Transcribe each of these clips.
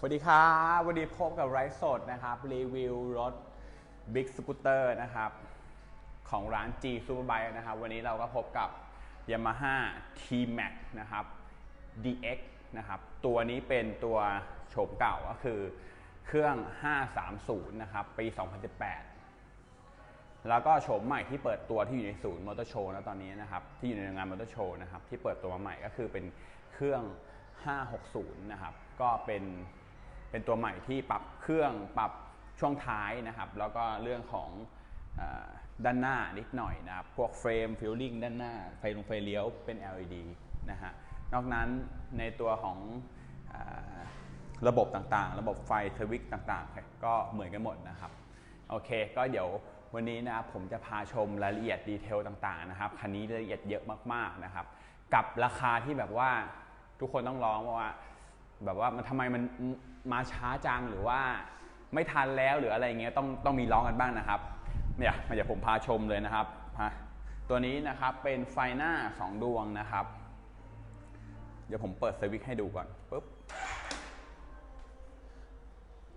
สวัสดีครับวันนี้พบกับไลฟ์สดนะครับ รีวิวรถ Big Scooter นะครับ ของร้าน G Superbike นะครับ วันนี้เราก็พบกับ Yamaha T-Max นะครับ DX นะครับ ตัวนี้เป็นตัวโฉมเก่าก็คือเครื่อง 530 นะครับ ปี 2018 แล้วก็โฉมใหม่ที่เปิดตัวที่อยู่ในศูนย์มอเตอร์โชว์นะตอนนี้นะครับ ที่อยู่ในงานมอเตอร์โชว์นะครับ ที่เปิดตัวมาใหม่ก็คือเป็นเครื่อง 560 นะครับ ก็เป็น เป็นตัวใหม่ที่ปรับเครื่องปรับช่วงท้ายนะครับ แล้วก็เรื่องของอด้านหน้านิดหน่อยนะครับ พวกเฟรมฟิลลิ่งด้านหน้า ไฟลงไฟเลี้ยวเป็น LED นะฮะ นอกนั้นในตัวของอระบบต่างๆ ระบบไฟสวิตช์ต่างๆ ก็เหมือนกันหมดนะครับ โอเค ก็เดี๋ยววันนี้นะครับผมจะพาชมรายละเอียดดีเทลต่างๆนะครับ คันนี้รายละเอียดเยอะมากๆนะครับ กับราคาที่แบบว่าทุกคนต้องร้องว่าแบบว่ามันทำไมมันมาช้าจังหรือว่าไม่ทันแล้วหรืออะไรเงี้ยต้องต้องมีร้องกันบ้างนะครับเนี่ยมาเดี๋ยวผมพาชมเลยนะครับฮะตัวนี้นะครับเป็นไฟหน้า 2 ดวงนะครับ เดี๋ยวผมเปิดสวิตช์ให้ดูก่อนปุ๊บ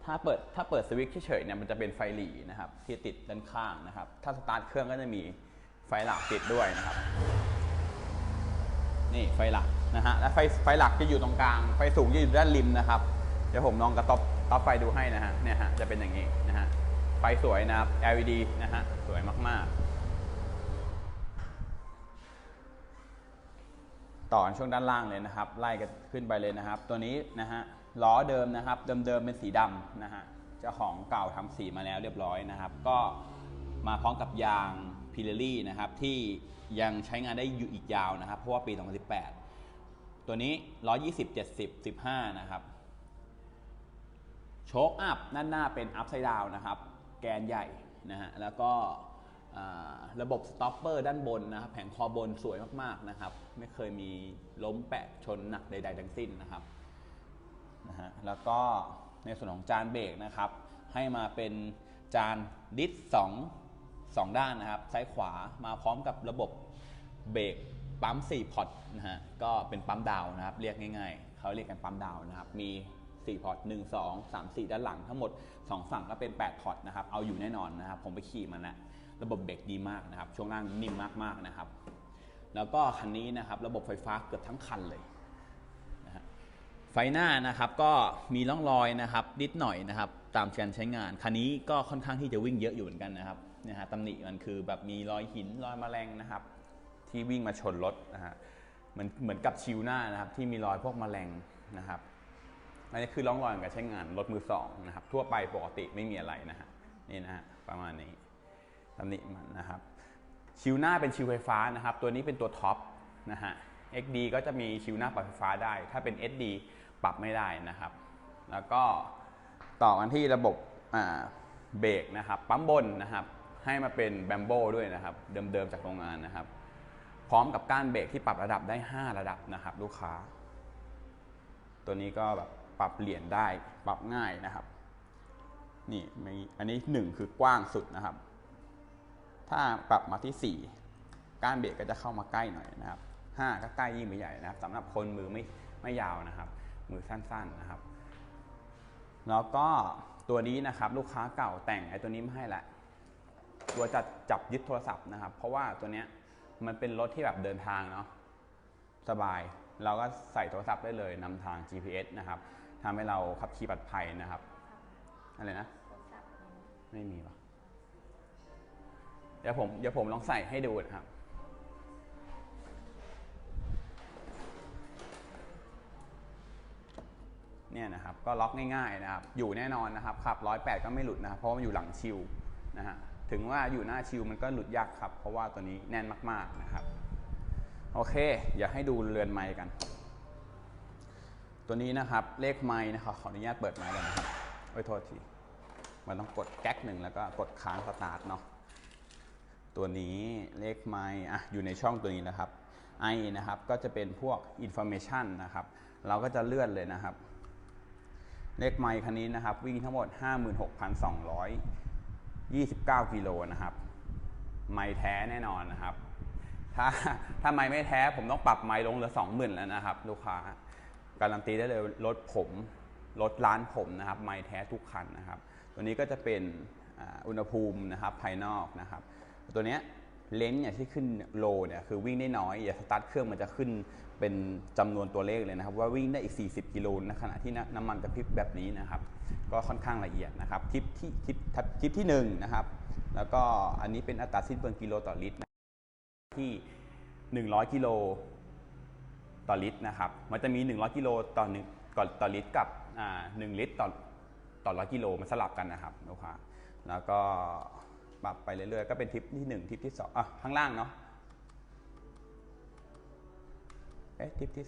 ถ้าเปิดถ้าเปิดสวิตช์เฉยๆเนี่ยมันจะเป็นไฟหลีนะครับ ที่ติดด้านข้างนะครับ ถ้าสตาร์ทเครื่องก็จะมีไฟหลักติดด้วยนะครับ นี่ไฟหลักนะฮะและไฟไฟหลักจะอยู่ตรงกลาง ไฟสูงจะอยู่ด้านริมนะครับ เดี๋ยวผมลองกระต๊อบต๊อบไฟดูให้นะฮะเนี่ยฮะจะเป็นอย่างนี้นะฮะไฟสวยนะครับ LED นะฮะสวยมากๆ ต่อช่วงด้านล่างเลยนะครับ ไล่กันขึ้นไปเลยนะครับ ตัวนี้นะฮะล้อเดิมนะครับ เดิมๆเป็นสีดำนะฮะเจ้าของเก่าทำสีมาแล้วเรียบร้อยนะครับ ก็มาพร้อมกับยางพิเรลี่นะครับที่ยังใช้งานได้อยู่อีกยาวนะครับ เพราะว่าปี 2018 ตัวนี้ 120 70 15 นะครับ โชคอัพด้านหน้าเป็นอัพไซด์ดาวนะครับ แกนใหญ่นะฮะ แล้วก็ระบบสต็อปเปอร์ด้านบนนะครับ แผงคอบนสวยมากๆนะครับ ไม่เคยมีล้มแปะชนหนักใด ๆ ทั้งสิ้นนะครับนะฮะ แล้วก็ในส่วนของจานเบรกนะครับ ให้มาเป็นจานดิสสองสองด้านนะครับ ซ้ายขวามาพร้อมกับระบบเบรกปั๊ม4พอร์ตนะฮะ ก็เป็นปั๊มดาวนะครับ เรียกง่าย ๆ เขาเรียกกันปั๊มดาวนะครับ มี 4พอร์ต1 2 3 4 ด้านหลังทั้งหมด 2 ฝั่งก็เป็น 8 พอร์ตนะครับ เอาอยู่แน่นอนนะครับ ผมไปขี่มันนะระบบเบรกดีมากนะครับ ช่วงล่างนิ่มมากๆนะครับ แล้วก็คันนี้นะครับ ระบบไฟฟ้าเกือบทั้งคันเลยนะฮะไฟหน้านะครับก็มีร่องรอยนะครับนิดหน่อยนะครับ ตามการใช้งาน คันนี้ก็ค่อนข้างที่จะวิ่งเยอะอยู่เหมือนกันนะครับนะฮะตำหนิมันคือแบบมีรอยหินรอยแมลงนะครับ ที่วิ่งมาชนรถนะฮะเหมือนเหมือนกับชิวหน้านะครับ ที่มีรอยพวกแมลงนะครับ อันนี้คือร่องรอยของการใช้งานรถมือสองนะครับ ทั่วไปปกติไม่มีอะไรนะฮะนี่นะฮะประมาณนี้ตำหนิมันนะครับ ชิวหน้าเป็นชิวไฟฟ้านะครับ ตัวนี้เป็นตัวท็อปนะฮะ XD ก็จะมีชิวหน้าปรับไฟฟ้าได้ ถ้าเป็น SD ปรับไม่ได้นะครับ แล้วก็ต่อกันที่ระบบเบรกนะครับ ปั๊มบนนะครับ ให้มาเป็นแบมโบด้วยนะครับ เดิมๆจากโรงงานนะครับ พร้อมกับก้านเบรกที่ปรับระดับได้ 5 ระดับนะครับ ลูกค้า ตัวนี้ก็แบบ ปรับเหรียญได้ปรับง่ายนะครับ นี่มีอันนี้ 1 คือกว้างสุดนะครับ ถ้าปรับมาที่ 4ก้านเบรกก็จะเข้ามาใกล้หน่อยนะครับ5ก็ใกล้ยิ่งไปใหญ่นะครับสำหรับคนมือไม่ไม่ยาวนะครับ มือสั้นๆนะครับ แล้วก็ตัวนี้นะครับลูกค้าเก่าแต่งไอ้ตัวนี้มาให้ละตัวจัดจับยึดโทรศัพท์นะครับ เพราะว่าตัวเนี้ยมันเป็นรถที่แบบเดินทางเนาะสบาย เราก็ใส่โทรศัพท์ได้เลยนำทาง GPS นะครับ ทำให้เราขับขี่ปลอดภัยนะครับอะไรนะไม่มีปะเดี๋ยวผมเดี๋ยวผมลองใส่ให้ดูนะครับเนี่ยนะครับก็ล็อกง่ายๆนะครับอยู่แน่นอนนะครับขับร้อยแปดก็ไม่หลุดนะครับเพราะว่ามันอยู่หลังชิวนะฮะถึงว่าอยู่หน้าชิวมันก็หลุดยากครับ เพราะว่าตัวนี้แน่นมากๆนะครับ โอเค อย่าให้ดูเรือนไม้กัน ตัวนี้นะครับเลขไม้นะครับขออนุญาตเปิดไม้กันนะครับโอ้ยโทษทีมันต้องกดแก๊กหนึ่งแล้วก็กดค้างสตาร์ทเนาะตัวนี้เลขไม้อะอยู่ในช่องตัวนี้นะครับไอนะครับก็จะเป็นพวก information นะครับ เราก็จะเลื่อนเลยนะครับ เลขไมค์คันนี้นะครับ วิ่งทั้งหมด 56,229 กิโลนะครับ ไมค์แท้แน่นอนนะครับ ถ้าถ้าไมค์ไม่แท้ผมต้องปรับไมค์ลงเหลือ 20,000 แล้วนะครับ ลูกค้า การันตีได้เลยรถผมรถร้านผมนะครับไม่แท้ทุกคันนะครับ ตัวนี้ก็จะเป็นอุณหภูมินะครับภายนอกนะครับ ตัวเนี้ยเลนส์เนี่ยที่ขึ้นโลเนี่ยคือวิ่งได้น้อยอย่าสตาร์ทเครื่องมันจะขึ้นเป็นจำนวนตัวเลขเลยนะครับ ว่าวิ่งได้อีก 40 กิโลในขณะที่น้ำน้ำมันกระพริบแบบนี้นะครับ ก็ค่อนข้างละเอียดนะครับทิปที่ทิปทิปที่หนึ่งนะครับแล้วก็อันนี้เป็นอัตราสิ้นเปลืองกิโลต่อลิตรที่ 100 กิโล ต่อลิตรนะครับ มันจะมี 100 กิโลต่อหนึ่งก่อนต่อลิตรกับอ่า1ลิตรต่อต่อร้อยกิโลมันสลับกันนะครับลูกค้าแล้วก็ปรับไปเรื่อยๆ ก็เป็นทิปที่1ทิปที่2อะข้างล่างเนาะเอ๊ะทิปที่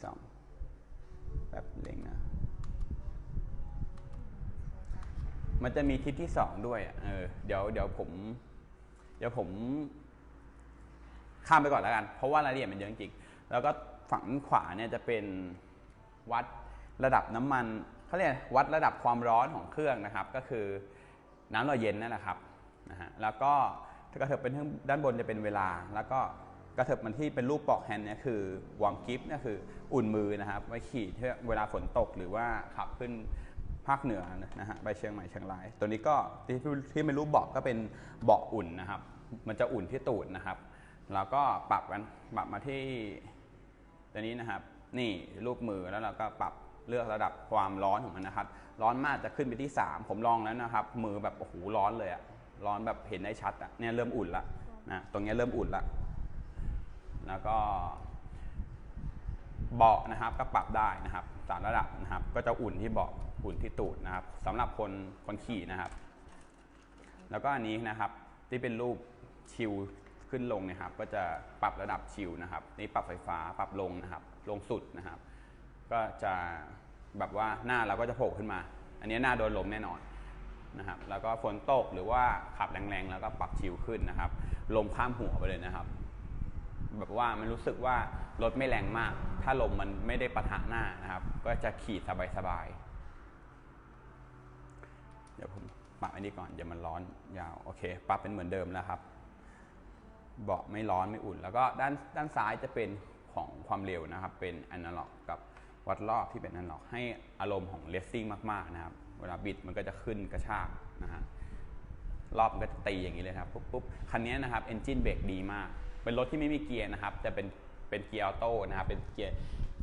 2แบบเล็งนะมันจะมีทิปที่ 2 ด้วยเออเดี๋ยวเดี๋ยวผม เดี๋ยวผมข้ามไปก่อนแล้วกัน เพราะว่ารายละเอียดมันเยอะจริงแล้วก็ ฝั่งขวาเนี่ยจะเป็นวัดระดับน้ำมันเขาเรียกวัดระดับความร้อนของเครื่องนะครับ ก็คือน้ำเราเย็นนั่นแหละครับนะฮะแล้วก็ถ้ากระเถิบเป็นด้านบนจะเป็นเวลา แล้วก็กระเถิบมันที่เป็นรูปปอกแฮนด์เนี่ยคือวอร์มกิฟต์นี่คืออุ่นมือนะครับไว้ขี่เพื่อเวลาฝนตกหรือว่าขับขึ้นภาคเหนือนะฮะไปเชียงใหม่เชียงราย ตัวนี้ก็ที่ที่เป็นรูปเบาะก็เป็นเบาะอุ่นนะครับ มันจะอุ่นที่ตูดนะครับ แล้วก็ปรับกันปรับมาที่ ตัวนี้นะครับ นี่รูปมือแล้วเราก็ปรับเลือกระดับความร้อนของมันนะครับ ร้อนมากจะขึ้นไปที่ 3 ผมลองแล้วนะครับ มือแบบโอ้โหร้อนเลยอะร้อนแบบเห็นได้ชัดอะเนี่ยเริ่มอุ่นละนะตรงนี้เริ่มอุ่นละแล้วก็เบาะนะครับก็ปรับได้นะครับสามระดับนะครับ ก็จะอุ่นที่เบาะอุ่นที่ตูดนะครับสำหรับคนคนขี่นะครับ แล้วก็อันนี้นะครับที่เป็นรูปชิล ขึ้นลงเนะครับ ก็จะปรับระดับชิลนะครับนี่ปรับไฟฟ้าปรับลงนะครับ ลงสุดนะครับ ก็จะแบบว่าหน้าเราก็จะโผล่ขึ้นมา อันนี้หน้าโดนลมแน่นอนนะครับ แล้วก็ฝนตกหรือว่าขับแรงๆแล้วก็ปรับชิลขึ้นนะครับ ลมข้ามหัวไปเลยนะครับ แบบว่ามันรู้สึกว่ารถไม่แรงมาก ถ้าลมมันไม่ได้ปะทะหน้านะครับ ก็จะขี่สบายๆเดี๋ยวผมปรับอันนี้ก่อนเดี๋ยวมันร้อนยาวโอเค ปรับเป็นเหมือนเดิมแล้วครับ เบาะไม่ร้อนไม่อุ่น แล้วก็ด้านด้านซ้ายจะเป็นของความเร็วนะครับ เป็นอนาล็อกกับวัดรอบที่เป็นอนาล็อกให้อารมณ์ของเลสซิ่งมากๆนะครับ เวลาบิดมันก็จะขึ้นกระชากนะฮะรอบมันก็จะตีอย่างนี้เลยครับปุ๊บปุ๊บคันนี้นะครับเอนจินเบรกดีมาก เป็นรถที่ไม่มีเกียร์นะครับจะเป็นเป็นเกียร์ออโต้นะครับเป็นเกียร์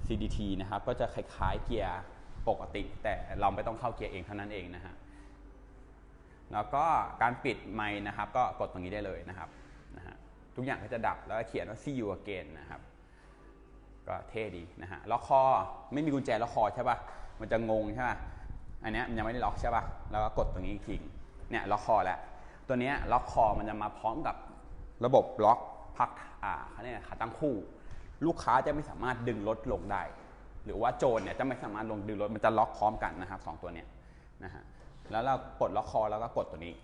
CDT นะครับก็จะคล้ายๆเกียร์ปกติ แต่เราไม่ต้องเข้าเกียร์เองเท่านั้นเองนะฮะแล้วก็การปิดไมค์นะครับ ก็กดตรงนี้ได้เลยนะครับ ทุกอย่างก็จะดับแล้วเขียนว่า see you again นะครับ ก็เท่ดีนะฮะล็อกคอไม่มีกุญแจล็อกคอใช่ป่ะมันจะงงใช่ป่ะอันเนี้ยมันยังไม่ได้ล็อกใช่ป่ะแล้วก็กดตรงนี้อีกทีเนี่ยล็อกคอแล้วตัวเนี้ยล็อกคอมันจะมาพร้อมกับระบบล็อกพักอ่าเขาเรียกอะไรขาตั้งคู่ ลูกค้าจะไม่สามารถดึงรถลงได้ หรือว่าโจรเนี่ยจะไม่สามารถลงดึงรถมันจะล็อกพร้อมกันนะครับสองตัวเนี้ยนะฮะแล้วเราปลดล็อกคอแล้วก็กดตัวนี้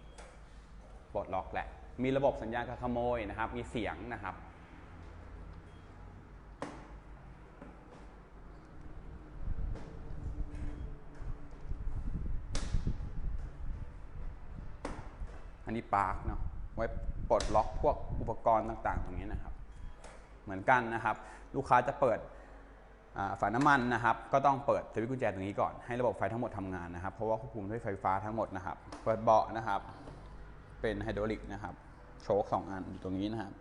ปลดล็อกแหละ มีระบบสัญญาณการขโมยนะครับ มีเสียงนะครับ อันนี้ปาร์กเนาะ ไว้ปลดล็อกพวกอุปกรณ์ต่างๆ ตรงนี้นะครับ เหมือนกันนะครับ ลูกค้าจะเปิดฝาน้ำมันนะครับ ก็ต้องเปิดสวิตช์กุญแจตรงนี้ก่อน ให้ระบบไฟทั้งหมดทำงานนะครับ เพราะว่าควบคุมด้วยไฟฟ้าทั้งหมดนะครับ เปิดเบาะนะครับ เป็นไฮดรอลิกนะครับ โชคสองอันอยู่ตรงนี้นะครับ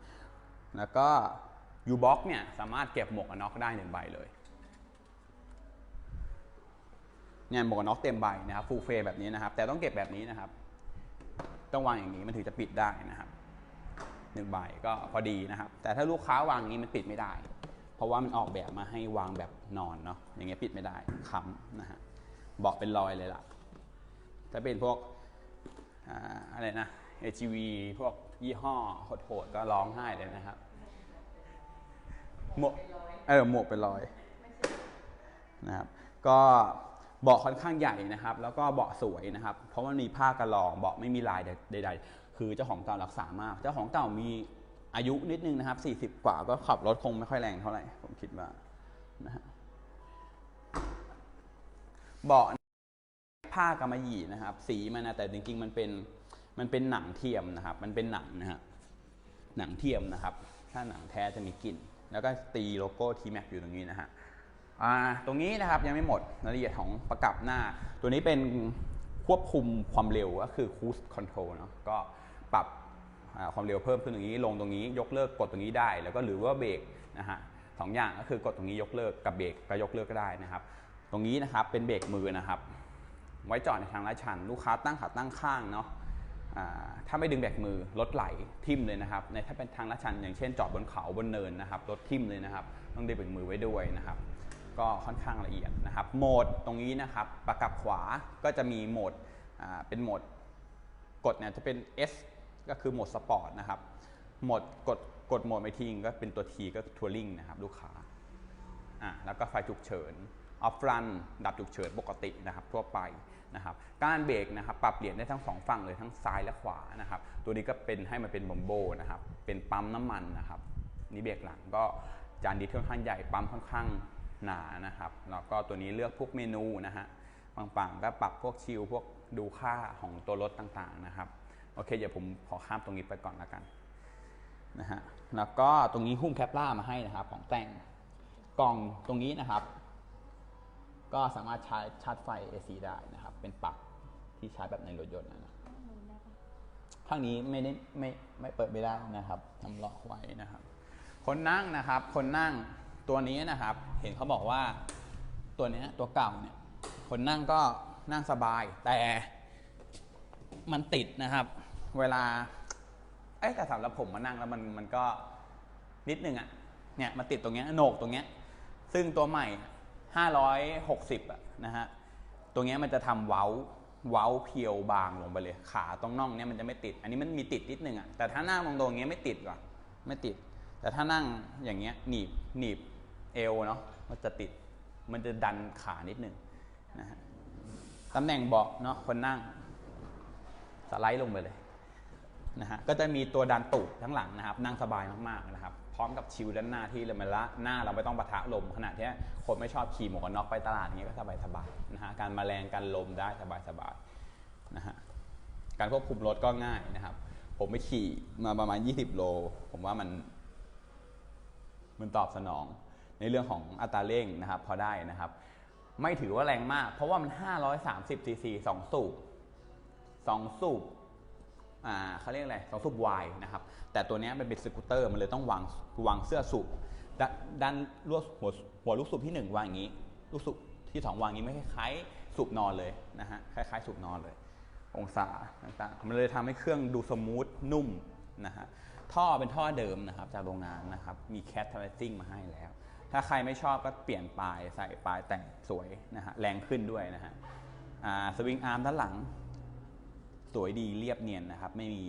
แล้วก็ยูบ็อกเนี่ยสามารถเก็บหมวกกันน็อกได้หนึ่งใบเลยเนี่ยหมวกกันน็อกเต็มใบนะครับฟูลเฟรแบบนี้นะครับ แต่ต้องเก็บแบบนี้นะครับ ต้องวางอย่างนี้มันถึงจะปิดได้นะครับหนึ่งใบก็พอดีนะครับ แต่ถ้าลูกค้าวางอย่างนี้มันปิดไม่ได้ เพราะว่ามันออกแบบมาให้วางแบบนอนเนาะอย่างเงี้ยปิดไม่ได้ค้ำนะฮะบอกเป็นรอยเลยล่ะถ้าเป็นพวกออะไรนะ AGV พวก ยี่ห้อโหดๆก็ร้องไห้เลยนะครับหมวกเออหมวกเป็นรอยนะครับก็เบาะค่อนข้างใหญ่นะครับ แล้วก็เบาะสวยนะครับ เพราะมันมีผ้ากระรองเบาะไม่มีลายใด ๆ คือเจ้าของเก่ารักษามาก เจ้าของเก่ามีอายุนิดนึงนะครับ 40 กว่าก็ขับรถคงไม่ค่อยแรงเท่าไหร่ผมคิดว่านะฮะเบาะผ้ากำมะหยี่นะครับ สีมันนะแต่จริงๆมันเป็น มันเป็นหนังเทียมนะครับ มันเป็นหนังนะฮะหนังเทียมนะครับ ถ้าหนังแท้จะมีกลิ่น แล้วก็ตีโลโก้ทีแม็กอยู่ตรงนี้นะฮะอ่าตรงนี้นะครับยังไม่หมดรายละเอียดของประกับหน้า ตัวนี้เป็นควบคุมความเร็วก็คือ cruise control เนาะก็ปรับความเร็วเพิ่มขึ้นตรงนี้ลงตรงนี้ยกเลิกกดตรงนี้ได้ แล้วก็หรือว่าเบรกนะฮะสองอย่างก็คือกดตรงนี้ยกเลิกกับเบรกก็ยกเลิกก็ได้นะครับ ตรงนี้นะครับเป็นเบรกมือนะครับ ไว้จอดในทางลาดชัน ลูกค้าตั้งขาตั้งข้างเนาะ ถ้าไม่ดึงเบกมือรถไหลทิ่มเลยนะครับในถ้าเป็นทางลาดชันอย่างเช่นจอดบนเขาบนเนินนะครับรถทิ่มเลยนะครับ ต้องดึงเบกมือไว้ด้วยนะครับ ก็ค่อนข้างละเอียดนะครับโหมดตรงนี้นะครับประกับขวาก็จะมีโหมดเป็นโหมดกดเนี่ยจะเป็น S ก็คือโหมดสปอร์ตนะครับโหมดกดกดโหมดไปทีก็เป็นตัว T ก็ทัวริงนะครับลูกค้าอะแล้วก็ไฟฉุกเฉินออฟรันดับฉุกเฉินปกตินะครับทั่วไป นะครับการเบรกนะครับปรับเปลี่ยนได้ทั้งสองฝั่งเลยทั้งซ้ายและขวานะครับตัวนี้ก็เป็นให้มันเป็นบอมโบนะครับเป็นปั๊มน้ำมันนะครับนี่เบรกหลังก็จานดีค่อนข้างใหญ่ปั๊มค่อนข้างหนานะครับแล้วก็ตัวนี้เลือกพวกเมนูนะฮะบางๆก็ปรับพวกชิลพวกดูค่าของตัวรถต่างๆนะครับโอเคเดี๋ยวผมขอข้ามตรงนี้ไปก่อนละกันนะฮะแล้วก็ตรงนี้หุ้มแคปล่ามาให้นะครับของแต่งกล่องตรงนี้นะครับ ก็สามารถชาร์จชาร์จไฟ AC ได้นะครับ เป็นปลั๊กที่ชาร์จแบบในรถยนต์นะนะข้างนี้ไม่ได้ไม่ไม่เปิดไม่ได้นะครับทำล็อกไว้นะครับ คนนั่งนะครับ คนนั่งตัวนี้นะครับ เห็นเขาบอกว่าตัวเนี้ยตัวเก่าเนี่ยคนนั่งก็นั่งสบาย แต่มันติดนะครับ เวลาเอ้ยแต่สำหรับผมมานั่งแล้วมันมันก็นิดนึงอะ่ะเนี่ยมาติดตรงเนี้ยโหนกตรงเนี้ย ซึ่งตัวใหม่ 560อะนะฮะตรงเนี้ยมันจะทำเว้าเว้าเพียวบางลงไปเลย ขาตรงน่องเนี้ยมันจะไม่ติด อันนี้มันมีติดนิดนึงอะแต่ถ้านั่งตรงๆอย่างเงี้ยไม่ติดว่ะไม่ติด แต่ถ้านั่งอย่างเงี้ยหนีบหนีบเอวเนาะมันจะติด มันจะดันขานิดนึงนะฮะตำแหน่งเบาะเนาะคนนั่งสไลด์ลงไปเลยนะฮะก็จะมีตัวดันตูดทั้งหลังนะครับ นั่งสบายมากๆนะครับ พร้อมกับชิลด้านหน้าที่เรามาละหน้าเราไม่ต้องปะทะลมขนาดที่คนไม่ชอบขี่หมวกกันน็อกไปตลาดอย่างเงี้ยก็สบายสบายๆนะฮะการมาแรงการลมได้สบายสบายๆนะฮะการควบคุมรถก็ง่ายนะครับ ผมไปขี่มาประมาณ 20 โล ผมว่ามัน มันตอบสนอง ในเรื่องของอัตราเร่งนะครับ พอได้นะครับ ไม่ถือว่าแรงมาก เพราะว่ามัน 530ซีซีสองสูบสองสูบ เขาเรียกอะไรสองสูบวายนะครับ แต่ตัวนี้มันเป็นสกูตเตอร์มันเลยต้องวางวางเสื้อสูบดานด้านลวดหัวหัวลูกสูบที่หนึ่งวางอย่างนี้ ลูกสูบที่สองวางอย่างนี้ไม่คล้ายสูบนอนเลยนะฮะคล้ายๆ สูบนอนเลย องศาต่างๆมันเลยทำให้เครื่องดูสมูทนุ่มนะฮะท่อเป็นท่อเดิมนะครับจากโรงงานนะครับมีแคทเทอร์ซิ่งมาให้แล้ว ถ้าใครไม่ชอบก็เปลี่ยนปลายใส่ปลายแต่งสวยนะฮะแรงขึ้นด้วยนะฮะสวิงอาร์มด้านหลัง สวยดีเรียบเนียนนะครับไม่มี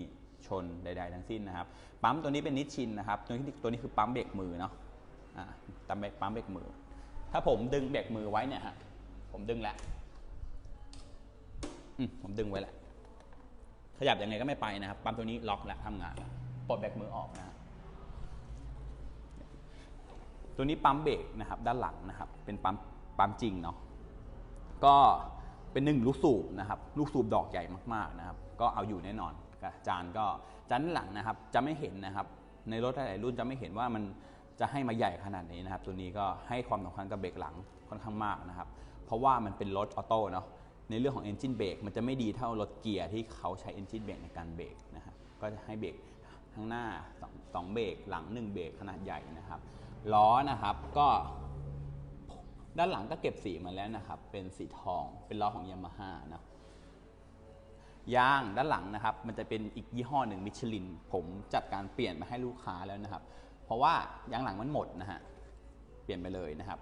ชนใด ๆ ทั้งสิ้นนะครับ ปั๊มตัวนี้เป็นนิชชินนะครับตัวนี้ตัวนี้คือปั๊มเบรกมือเนาะอ่าปั๊มเบรกปั๊มเบรกมือ ถ้าผมดึงเบรกมือไว้เนี่ยฮะผมดึงแล้วอืมผมดึงไว้แล้วขยับยังไงก็ไม่ไปนะครับ ปั๊มตัวนี้ล็อกแล้วทำงานปลดเบรกมือออกนะฮะตัวนี้ปั๊มเบรกนะครับ ด้านหลังนะครับ เป็นปั๊มปั๊มจริงเนาะก็ เป็นหนึ่งลูกสูบนะครับ ลูกสูบดอกใหญ่มากๆนะครับ ก็เอาอยู่แน่นอนจานก็จานหลังนะครับ จะไม่เห็นนะครับ ในรถหลายรุ่นจะไม่เห็นว่ามันจะให้มาใหญ่ขนาดนี้นะครับ ตัวนี้ก็ให้ความสำคัญกับเบรกหลังค่อนข้างมากนะครับ เพราะว่ามันเป็นรถออโต้เนาะในเรื่องของ Engine Brake มันจะไม่ดีเท่ารถเกียร์ที่เขาใช้ Engine Brake ในการเบรกนะครับก็จะให้เบรกข้างหน้าสองสองเบรกหลังหนึ่งเบรกขนาดใหญ่นะครับล้อนะครับก็ ด้านหลังก็เก็บสีมาแล้วนะครับ เป็นสีทอง เป็นล้อของยามาฮ่านะยางด้านหลังนะครับ มันจะเป็นอีกยี่ห้อหนึ่งมิชลิน ผมจัดการเปลี่ยนมาให้ลูกค้าแล้วนะครับ เพราะว่ายางหลังมันหมดนะฮะ เปลี่ยนไปเลยนะครับ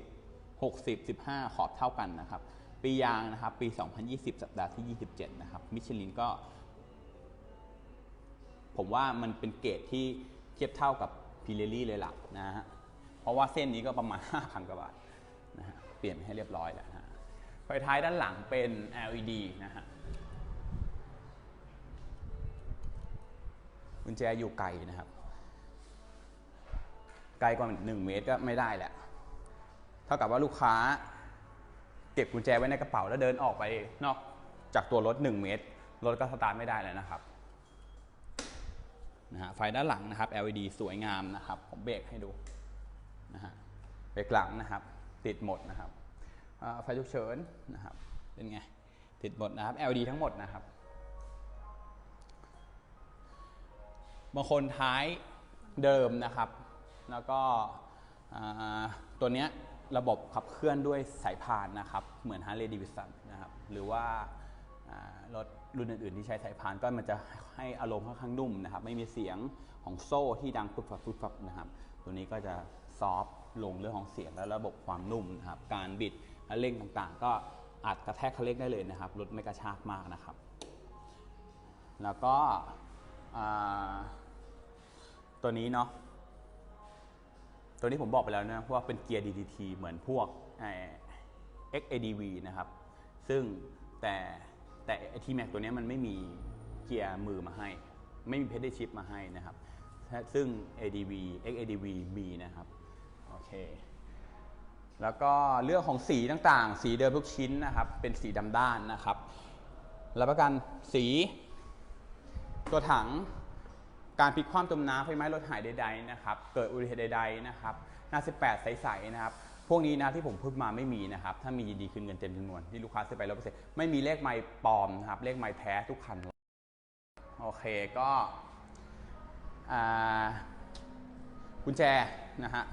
160 60 15 ขอบเท่ากันนะครับ ปียางนะครับ ปี 2020 สัปดาห์ที่ 27 นะครับ มิชลินก็ ผมว่ามันเป็นเกรดที่เทียบเท่ากับพิเรลี่เลยล่ะนะฮะ เพราะว่าเส้นนี้ก็ประมาณ 5,000 กว่าบาท เปลี่ยนให้เรียบร้อยแล้วนะฮะไฟท้ายด้านหลังเป็น LED นะฮะกุญแจอยู่ไกลนะครับ ไกลกว่า1เมตรก็ไม่ได้แหละ เท่ากับว่าลูกค้า เก็บกุญแจไว้ในกระเป๋าแล้วเดินออกไปนอกจากตัวรถ 1 เมตร รถก็สตาร์ทไม่ได้แล้วนะครับนะฮะไฟด้านหลังนะครับ LED สวยงามนะครับ ผมเบรกให้ดูนะฮะเบรกหลังนะครับ ติดหมดนะครับไฟฉุกเฉินนะครับเป็นไงติดหมดนะครับ LED ทั้งหมดนะครับบางคนท้ายเดิมนะครับ แล้วก็ตัวเนี้ยระบบขับเคลื่อนด้วยสายพานนะครับ เหมือน Harley Davidson นะครับ หรือว่ารถรุ่นอื่นๆที่ใช้สายพานก็มันจะให้อารมณ์ค่อนข้างนุ่มนะครับ ไม่มีเสียงของโซ่ที่ดังปุ๊บปับปุ๊บปับนะครับ ตัวนี้ก็จะซอฟต์ ลงเรื่องของเสียงและระบบความนุ่มนะครับการบิดและเร่งต่างๆ ก็อัดกระแทกคันเร่งได้เลยนะครับรถไม่กระชากมากนะครับ แล้วก็ตัวนี้เนาะตัวนี้ผมบอกไปแล้วนะว่าเป็นเกียร์ DDT เหมือนพวก XADV นะครับ ซึ่งแต่แต่ไอทีแม็กตัวนี้มันไม่มีเกียร์มือมาให้ ไม่มีเพด a l ชิปมาให้นะครับ ซึ่ง ADV XADV มีนะครับ แล้วก็เรื่องของสีต่างๆ สีเดิมทุกชิ้นนะครับ เป็นสีดำด้านนะครับรับประกันสี ตัวถังการพลิกคว่ำจมน้ำไฟไหม้รถหายใดๆนะครับ เกิดอุบัติเหตุใดๆนะครับหน้า 18 ใสๆนะครับ พวกนี้นะที่ผมพูดมาไม่มีนะครับ ถ้ามียินดีคืนเงินเต็มจำนวนที่ลูกค้าซื้อไปร้อยเปอร์เซ็นต์ไม่มีเลขไมล์ปลอมนะครับ เลขไมล์แท้ทุกคัน โอเคก็กุญแจนะฮะ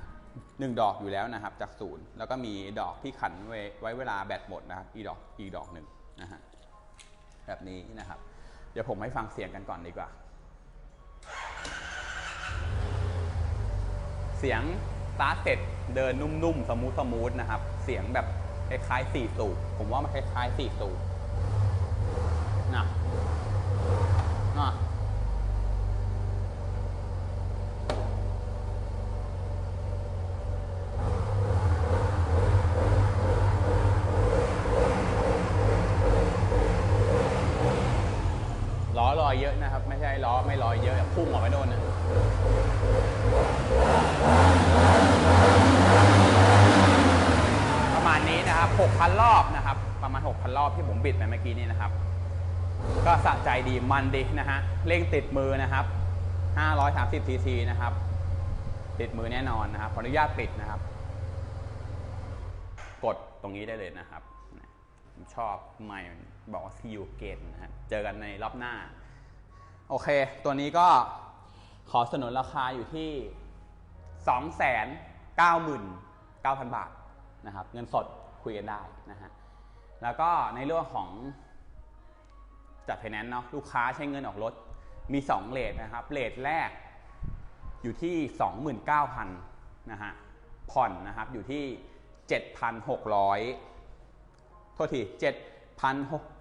หนึ่งดอกอยู่แล้วนะครับจากศูนย์แล้วก็มีดอกที่ขันไว้ไวเวลาแบตหมดนะครับอีดอกอีดอกหนึ่งนะฮะแบบนี้นะครับ เดี๋ยวผมให้ฟังเสียงกันก่อนดีกว่า เสียงตาร์ทเสร็จเดินนุ่มๆ สมูทสมูทนะครับ เสียงแบบคล้ายๆสี่สูบผมว่ามันคล้ายๆสี่สูบนะนะล้อลอยเยอะนะครับ ไม่ใช่ ล้อไม่ลอยเยอะพุ่งออกไปโน่นนะประมาณนี้นะครับ 6,000 รอบนะครับ ประมาณ 6,000 รอบที่ผมบิดไปเมื่อกี้นี้นะครับ ก็สะใจดีมันดีนะฮะเร่งติดมือนะครับ 530ซีซีนะครับ ติดมือแน่นอนนะครับขออนุญาตปิดนะครับ กดตรงนี้ได้เลยนะครับ ผมชอบไม่บอกว่า see you again นะฮะเจอกันในรอบหน้า โอเค ตัวนี้ก็ขอเสนอราคาอยู่ที่ 299,000 บาทนะครับ เงินสดคุยกันได้นะฮะ แล้วก็ในเรื่องของจัดไฟแนนซ์เนาะลูกค้าใช้เงินออกรถ มี2เลทนะครับเลทแรกอยู่ที่ 29,000นะฮะผ่อนนะครับอยู่ที่ 7,600 โทษที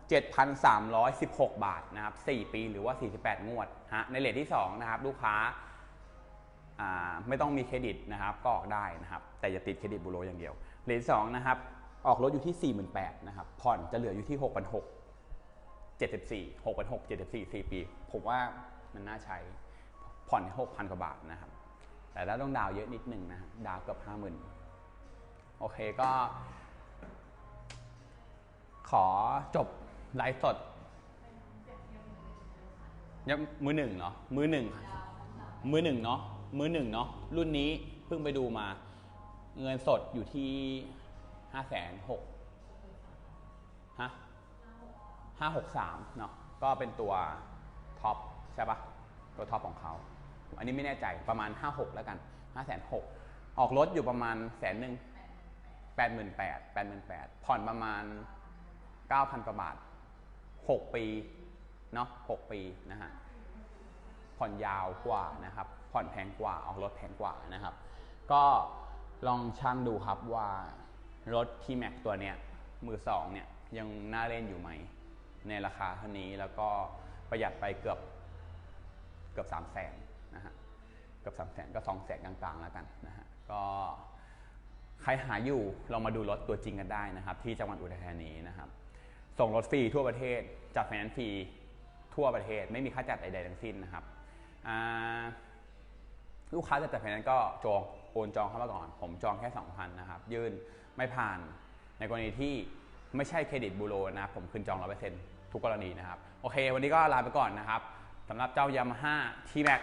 7,316 บาทนะครับ 4 ปีหรือว่า 48 งวดฮะในเลทที่ 2 นะครับ ลูกค้าอ่าไม่ต้องมีเครดิตนะครับ ก็ออกได้นะครับ แต่อย่าติดเครดิตบูโรอย่างเดียวเลทสองนะครับ ออกรถอยู่ที่ 4 8 0 0 0นะครับ ผ่อนจะเหลืออยู่ที่ 6 6 0 0 74 6 6 0 74 4 ปี ผมว่ามันน่าใช้ ผ่อนหกพันกว่าบาทนะครับ แต่ถ้าต้องดาวเยอะนิดนึงนะดาวเกือบห้าหมื่นโอเคก็ ขอจบ ไลฟ์สดยังมือหนึ่งเนาะมือหนึ่งมือหนึ่งเนาะมือหนึ่งเนาะรุ่นนี้เพิ่งไปดูมา เงินสดอยู่ที่ห้าแสนหกฮะห้าหกสามเนาะก็เป็นตัวท็อปใช่ปะตัวท็อปของเขาอันนี้ไม่แน่ใจประมาณห้าหกแล้วกันห้าแสนหกออกรถอยู่ประมาณแสนหนึ่งแปดหมื่นแปดแปดหมื่นแปดผ่อนประมาณเก้าพันกว่าบาท หกปีเนาะหกปีนะฮะผ่อนยาวกว่านะครับ ผ่อนแพงกว่าออกรถแพงกว่านะครับ ก็ลองช่างดูครับว่ารถที่แม็กตัวเนี้ยมือสองเนี่ยยังน่าเล่นอยู่ไหม ในราคาเท่านี้แล้วก็ประหยัดไปเกือบเกือบสามแสนนะฮะเกือบสามแสนก็สองแสนกลางๆแล้วกันนะฮะก็ใครหาอยู่ลองมาดูรถตัวจริงกันได้นะครับ ที่จังหวัดอุทัยธานีนะครับ ส่งรถฟรีทั่วประเทศจัดไฟแนฟรีทั่วประเทศ ไม่มีค่าจัดใดๆทั้งสิ้นนะครับลูกค้าจะจัดไฟแนนซ์ก็จองโอนจองเข้ามาก่อน ผมจองแค่ 2,000 นะครับ ยื่นไม่ผ่านในกรณีที่ไม่ใช่เครดิตบูโรนะครับผมคืนจอง100%ทุกกรณีนะครับ โอเค วันนี้ก็ลาไปก่อนนะครับสำหรับเจ้ายามาฮ่าทีแม็ก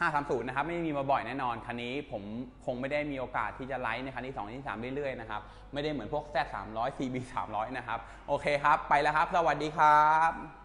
530 นะครับ ไม่มีมาบ่อยแน่นอน คันนี้ผมคงไม่ได้มีโอกาสที่จะไลฟ์ในคันที่2ที่ 3 เรื่อยๆ นะครับ ไม่ได้เหมือนพวก Z 300 CB 300 นะครับ โอเคครับ ไปแล้วครับ สวัสดีครับ